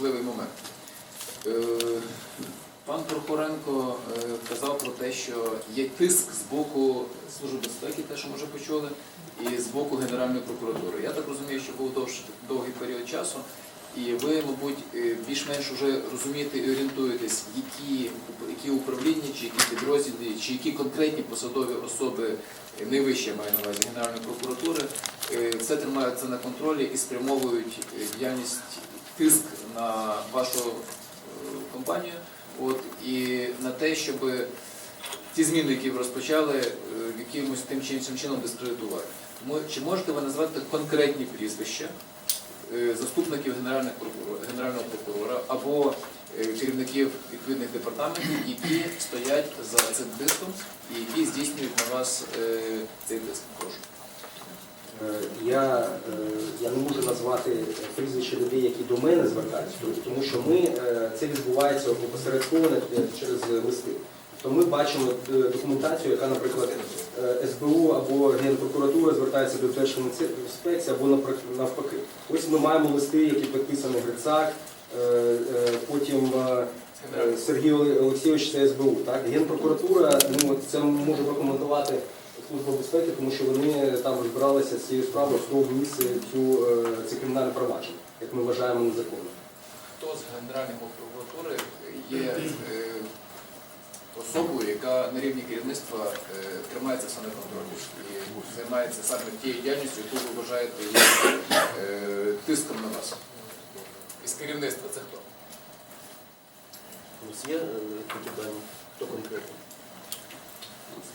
важливий момент. Е, Пан Прохоренко е, казав про те, що є тиск з боку Служби безпеки, те, що ми вже почули, і з боку Генеральної прокуратури. Я так розумію, що був довш- довгий період часу, і ви, мабуть, е, більш-менш вже розумієте і орієнтуєтесь, які, які управління, чи які підрозділи, чи які конкретні посадові особи найвище маю на увазі Генеральної прокуратури, все тримаються на контролі і спрямовують діяльність тиск на вашу е, компанію, от і на те, щоб ті зміни, які ви розпочали, е, якимось тим чи іншим чином дискредитувати. Чи можете ви назвати конкретні прізвища е, заступників генерального прокурора або керівників відповідних департаментів, які стоять за цим тиском і які здійснюють на вас цей тиск? Прошу. Я, я не можу назвати прізвища людей, які до мене звертаються, тому що ми, е, це відбувається опосередковано е, через листи. То ми бачимо е, документацію, яка, наприклад, СБУ або Генпрокуратура звертається до Держінспекції або навпаки. Ось ми маємо листи, які підписані Грицак, потім Сергій Олексійович це СБУ. Так? Генпрокуратура, ну, це може прокоментувати Служба безпеки, тому що вони там розбиралися з цією справою, хто вніс цю, е, це кримінальне провадження, як ми вважаємо незаконним. Хто з Генеральної прокуратури є е, особою, яка на рівні керівництва е, тримається все на контролі і займається саме тією діяльністю, яку ви вважаєте є тиском на вас? Із керівництва це хто? У нас є е, питання? Хто конкретно?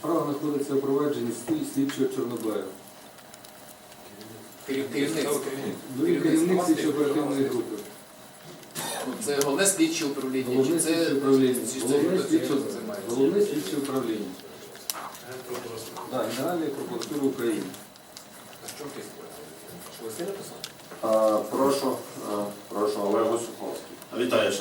Справа знаходиться у провадженні слід- слідчого Чорнобаєва. Керів- Керівництво. Ну, і керівник слідчо оперативної групи. Це головне слідче управління, чи Головне це слідче управління. чи це Головне слідче, цим займається? головне слідче управління. Да, Генеральної прокуратури України. Прошу, а, прошу Олегу Суховський. Вітаю,